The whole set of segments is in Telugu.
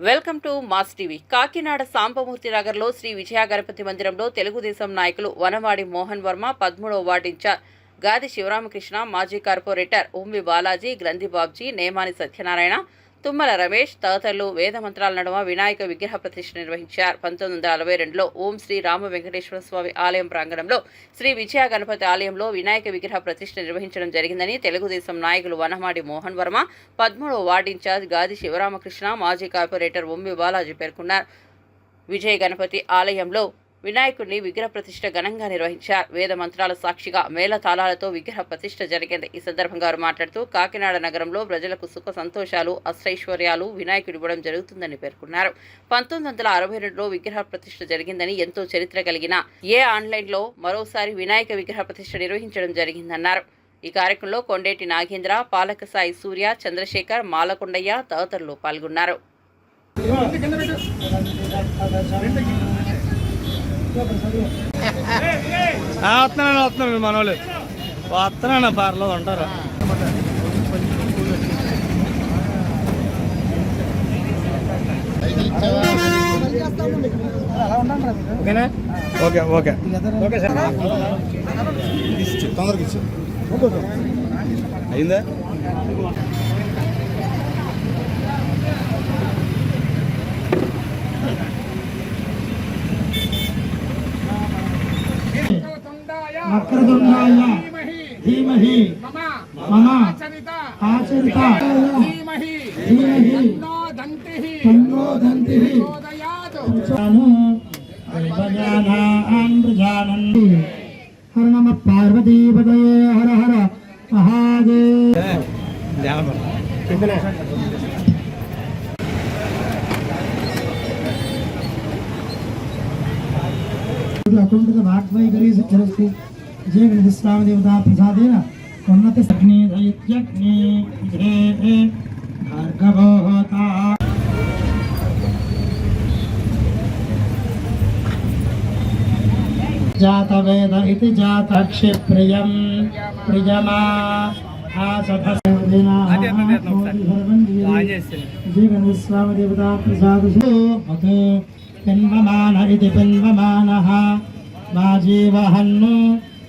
Welcome to mass TV. Kakinada Sambamurthy నగర్లో శ్రీ విజయ గణపతి మందిరంలో తెలుగుదేశం నాయకులు వనవాడి మోహన్ వర్మ పదమూడవ వార్డు ఇన్ఛార్జ్ గాది శివరామకృష్ణ మాజీ కార్పొరేటర్ ఉమ్మి బాలాజీ గ్రంథి బాబ్జీ నేమాని సత్యనారాయణ తుమ్మల రమేష్ తదితరులు వేద మంత్రాల నడుమ వినాయక విగ్రహ ప్రతిష్ఠ నిర్వహించారు. పంతొమ్మిది వందల అరవై రెండులో ఓం శ్రీ రామ వెంకటేశ్వర స్వామి ఆలయం ప్రాంగణంలో శ్రీ విజయ గణపతి ఆలయంలో వినాయక విగ్రహ ప్రతిష్ఠ నిర్వహించడం జరిగిందని తెలుగుదేశం నాయకులు వనమాడి మోహన్ వర్మ పదమూడవ వార్డు ఇన్ఛార్జ్ గాది శివరామకృష్ణ మాజీ కార్పొరేటర్ ఉమ్మి బాలాజీ పేర్కొన్నారు. విజయ గణపతి ఆలయంలో వినాయకుడిని విగ్రహ ప్రతిష్ఠ ఘనంగా నిర్వహించారు. వేద మంత్రాల సాక్షిగా మేళ తాళాలతో విగ్రహ ప్రతిష్ఠ జరిగింది. ఈ సందర్భంగా వారు మాట్లాడుతూ కాకినాడ నగరంలో ప్రజలకు సుఖ సంతోషాలు అష్టైశ్వర్యాలు వినాయకుడు ఇవ్వడం జరుగుతుందని పేర్కొన్నారు. పంతొమ్మిది వందల అరవై రెండులో విగ్రహ ప్రతిష్ఠ జరిగిందని ఎంతో చరిత్ర కలిగిన ఏ ఆన్లైన్లో మరోసారి వినాయక విగ్రహ ప్రతిష్ఠ నిర్వహించడం జరిగిందన్నారు. ఈ కార్యక్రమంలో కొండేటి నాగేంద్ర పాలక సాయి సూర్య చంద్రశేఖర్ మాలకొండయ్య తదితరులు పాల్గొన్నారు. వస్తున్నాను వస్తున్నాను మన వాళ్ళు వస్తున్నాను పర్లేదు ఉంటారు. ఓకేనా? Okay okay. Okay sir. తొందరగా ఇచ్చు అయిందా? धीमहि मम। आचरिता। धीमहि। धीमहि। तन्नो दन्तिः तन्नो दन्तिः हर नमः पार्वतीपतये। हर हर। महादेव। अकाउंट का बात वही करी सब चलो जीवश्राम देवता प्रसादेन उन्नतशक्ने दैत्यग्ने विधेये भार्गवो होता जातवेद इति प्रियमा जीवनस्वामदेवता प्रसादसु पिन्वमान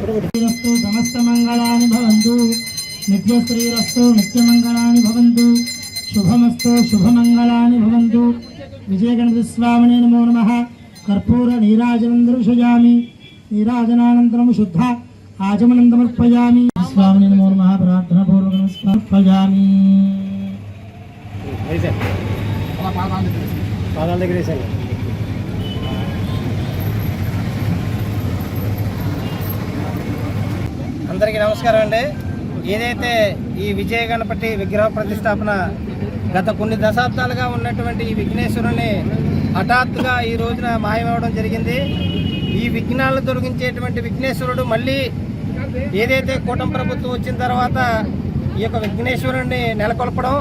శ్రీరస్తు సమస్తమంగళాని భవంతు. నిత్య శ్రీరస్తు నిత్య నిత్యమంగళాని భవంతు. శుభమస్తు శుభమంగళాని భవంతు. విజయగణపతి స్వామిని నమో నమ. కర్పూర నీరాజనం దర్శయామి నీరాజనానంతరం శుద్ధ ఆచమనం సమర్పయామి స్వామిని నమో నమ. ప్రార్థన పూర్వకం సమర్పయామి పాదాల దగ్గర అందరికీ నమస్కారం అండి. ఏదైతే ఈ విజయ గణపతి విగ్రహ ప్రతిష్టాపన గత కొన్ని దశాబ్దాలుగా ఉన్నటువంటి ఈ విఘ్నేశ్వరుని హఠాత్తుగా ఈ రోజున మాయమవడం జరిగింది. ఈ విఘ్నాలను తొలగించేటువంటి విఘ్నేశ్వరుడు మళ్ళీ ఏదైతే కూటమి ప్రభుత్వం వచ్చిన తర్వాత ఈ యొక్క విఘ్నేశ్వరుణ్ణి నెలకొల్పడం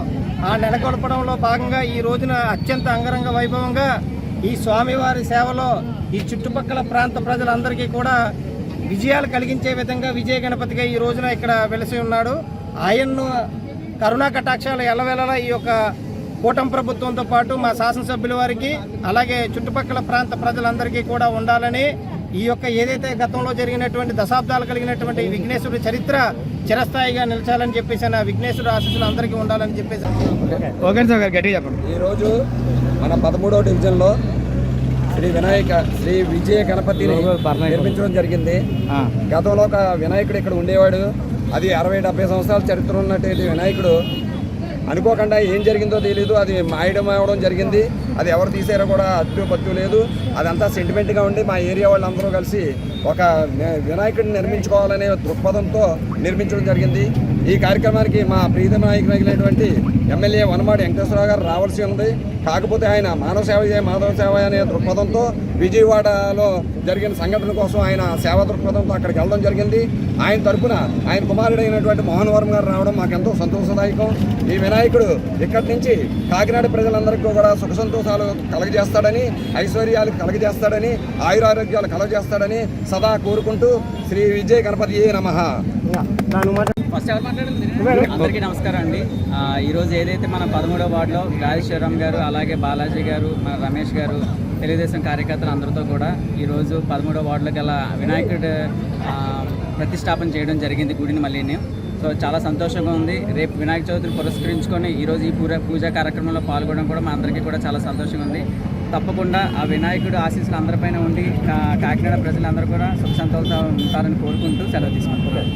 ఆ నెలకొల్పడంలో భాగంగా ఈ రోజున అత్యంత అంగరంగ వైభవంగా ఈ స్వామివారి సేవలో ఈ చుట్టుపక్కల ప్రాంత ప్రజలందరికీ కూడా విజయాలు కలిగించే విధంగా విజయ గణపతిగా ఈ రోజున ఇక్కడ వెలిసి ఉన్నాడు. ఆయన్ను కరుణా కటాక్షాలు ఎల్లవేళలా ఈ యొక్క కూటమి ప్రభుత్వంతో పాటు మా శాసనసభ్యుల వారికి అలాగే చుట్టుపక్కల ప్రాంత ప్రజలందరికీ కూడా ఉండాలని ఈ యొక్క ఏదైతే గతంలో జరిగినటువంటి దశాబ్దాలు కలిగినటువంటి విఘ్నేశ్వరుడి చరిత్ర చిరస్థాయిగా నిలిచాలని చెప్పేసి నా విఘ్నేశ్వరుడు ఆశీస్సులు అందరికీ ఉండాలని చెప్పేసి ఓకే సార్ గట్టిగా చెప్పండి. ఈరోజు మన పదమూడవ డివిజన్లో శ్రీ వినాయక శ్రీ విజయ గణపతిని నిర్మించడం జరిగింది. గతంలో ఒక వినాయకుడు ఇక్కడ ఉండేవాడు. అది అరవై డెబ్బై సంవత్సరాల చరిత్ర ఉన్నటువంటి వినాయకుడు. అనుకోకుండా ఏం జరిగిందో తెలియదు అది మాయడం అవడం జరిగింది. అది ఎవరు తీసారో కూడా అత్తు పత్తు లేదు. అదంతా సెంటిమెంట్గా ఉండి మా ఏరియా వాళ్ళందరూ కలిసి ఒక వినాయకుడిని నిర్మించుకోవాలనే దృక్పథంతో నిర్మించడం జరిగింది. ఈ కార్యక్రమానికి మా ప్రీతమ నాయకులైనటువంటి ఎమ్మెల్యే వనమాడి వెంకటేశ్వరరావు గారు రావాల్సి ఉంది. కాకపోతే ఆయన మానవ సేవ మాధవ సేవ అనే దృక్పథంతో విజయవాడలో జరిగిన సంఘటన కోసం ఆయన సేవా దృక్పథంతో అక్కడికి వెళ్ళడం జరిగింది. ఆయన తరపున ఆయన కుమారుడైనటువంటి మోహన్ వర్మ గారు రావడం మాకు ఎంతో సంతోషదాయకం. ఈ వినాయకుడు ఇక్కడి నుంచి కాకినాడ ప్రజలందరికీ కూడా సుఖ సంతోషాలు కలగజేస్తాడని ఐశ్వర్యాలు కలగజేస్తాడని ఆయురారోగ్యాలు కలగజేస్తాడని సదా కోరుకుంటూ శ్రీ విజయ గణపతి నమ. అందరికీ నమస్కారం అండి. ఈరోజు ఏదైతే మన పదమూడవ వార్డులో గాలి శివరామ్ గారు అలాగే బాలాజీ గారు మన రమేష్ గారు తెలుగుదేశం కార్యకర్తలు అందరితో కూడా ఈరోజు పదమూడో వార్డులో గల వినాయకుడు ప్రతిష్టాపన చేయడం జరిగింది గుడిని మళ్ళీని సో చాలా సంతోషంగా ఉంది. రేపు వినాయక చవితిని పురస్కరించుకొని ఈరోజు ఈ పూజ పూజా కార్యక్రమంలో పాల్గొనడం కూడా మా అందరికీ కూడా చాలా సంతోషంగా ఉంది. తప్పకుండా ఆ వినాయకుడు ఆశీస్సులు అందరిపైన ఉండి కాకినాడ ప్రజలందరూ కూడా సుఖ సంతోషంతో ఉంటారని కోరుకుంటూ సెలవు తీసుకుంటున్నారు